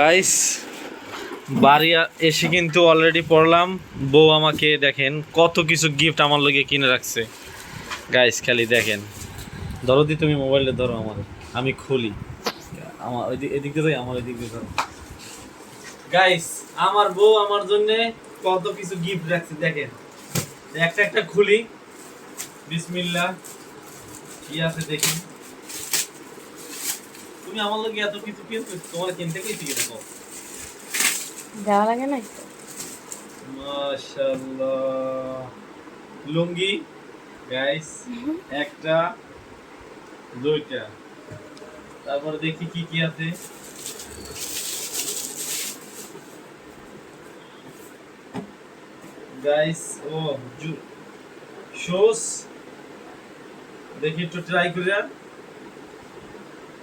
Guys বাড়ি এসে কিন্তু অলরেডি পড়লাম। বউ আমাকে দেখেন, কত কিছু গিফট আমার লগে কিনে রাখছে। গাইস খালি দেখেন। ধরো দি তুমি মোবাইলটা ধরো আমার। আমি খুলি। আমার ওই দিক- এদিক দিয়ে আমার এদিক দিয়ে ধরো। গাইস আমার বউ আমার জন্য কত কিছু গিফট রাখছে, দেখেন। একটা একটা খুলি। বিসমিল্লাহ। কি আছে দেখি তুমি আমার লগে এত কিছু তোমার কিনতে কি দেখো? দেওয়া লাগে না মাশাআল্লাহ। লুঙ্গি গাইস একটা দুইটা। তারপরে দেখি কি কি আছে। গাইস ও শোস দেখি একটু ট্রাই করে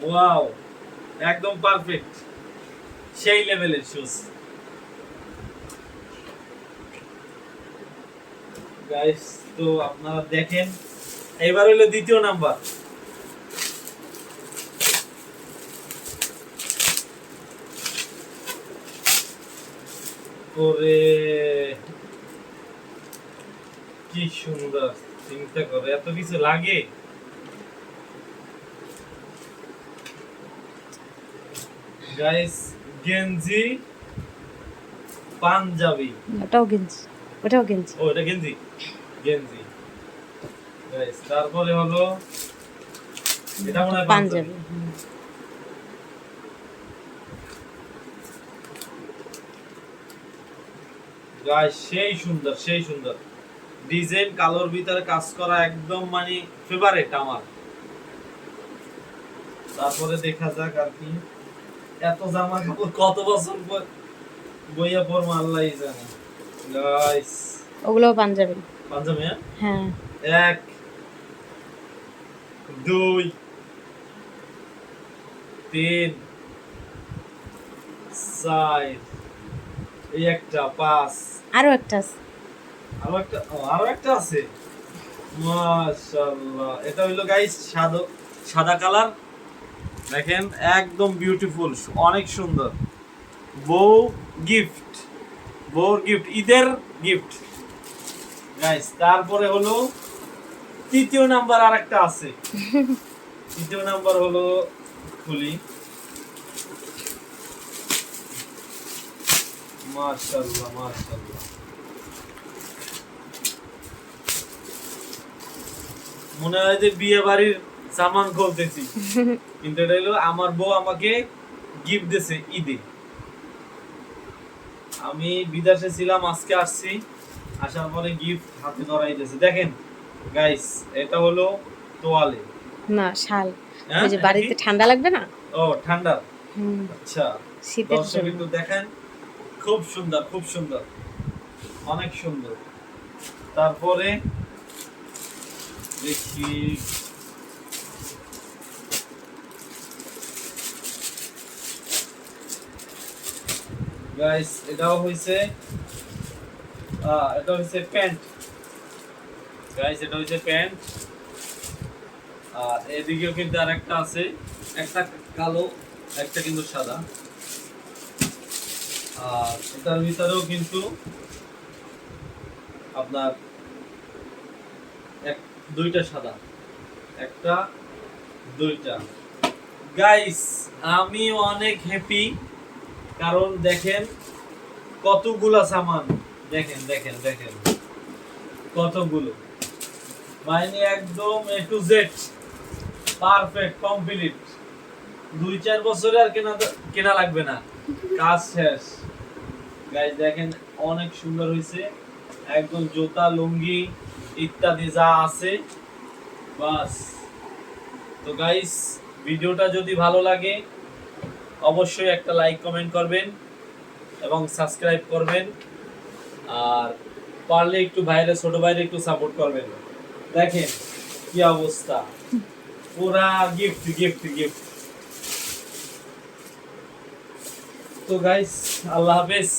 ওয়াও একদম পারফেক্ট সেই লেভেলের শুজ গাইস তো আপনারা দেখেন, এবার হলো দ্বিতীয় নাম্বার কি সুন্দর, চিন্তা করে, এত কিছু লাগে? গাইস গেঞ্জি পাঞ্জাবি ওটাও গেঞ্জি ওটাও গেঞ্জি ও এটা গেঞ্জি গেঞ্জি গাইস তারপরে হলো এটা মনে হয় পাঞ্জাবি গাইস সেই সুন্দর সেই সুন্দর। ডিজাইন কালোর ভিতরে কাজ করা একদম মানে ফেভারিট আমার। তারপরে দেখা যাক আর কি। এত জামা কাপড় কত বছর পর বইয়া পরবো আল্লাহই জানে। ওগুলোও পাঞ্জাবি। পাঞ্জাবি হ্যাঁ? হ্যাঁ। এক দুই তিন চার এই একটা পাঁচ। আরও একটা আছে। আরও একটা আরও একটা আছে। মাশাআল্লাহ। এটা হইল গাইস সাদা সাদা কালার। দেখেন একদম বিউটিফুল অনেক সুন্দর। বউ গিফট বউর গিফট ঈদের গিফট গাইস তারপরে হলো তৃতীয় নাম্বার আরেকটা আছে। তৃতীয় নাম্বার হলো খুলি। মাশাআল্লাহ মাশাআল্লাহ। মনে হয় যে বিয়ে বাড়ির সামান খুলতেছি। কিন্তু এটা হলো আমার বউ আমাকে গিফট দিয়েছে ঈদে। আমি বিদেশে ছিলাম আজকে আসছি। আসার পরে গিফট হাতে ধরাই দিয়েছে দেখেন গাইস এটা হলো তোয়ালে। না শাল। হ্যাঁ? ওই যে বাড়িতে ঠান্ডা লাগবে না? ও ঠান্ডা। আচ্ছা শীতের জন্য। দেখেন। খুব সুন্দর খুব সুন্দর। অনেক সুন্দর। তারপরে দেখি। গাইস এটাও হইছে এটা হইছে প্যান্ট। গাইস এটা হইছে প্যান্ট। আর এদিকেও কিন্তু আরেকটা আছে, একটা কালো, একটা কিন্তু সাদা। আর এটার ভিতরেও কিন্তু আপনার এক, দুইটা সাদা, একটা, দুইটা। গাইস আমি অনেক হ্যাপি কারণ দেখেন কতগুলা সামান। দেখেন দেখেন দেখেন। কতগুলো? মানে একদম A to Z perfect complete দুই, চার বছরে আর কেনা কেনা লাগবে না। কাজ শেষ। গাইস দেখেন অনেক সুন্দর হয়েছে। একদম জুতা, লুঙ্গি ইত্যাদি যা আছে। বাস। তো গাইস ভিডিওটা যদি ভালো লাগে অবশ্যই একটা লাইক কমেন্ট করবেন এবং সাবস্ক্রাইব করবেন। আর পারলে একটু ভাইরে, ছোট ভাইরে একটু সাপোর্ট করবেন। দেখেন কি অবস্থা। পুরা গিফট গিফট গিফট তো গাইস আল্লাহ হাফেজ।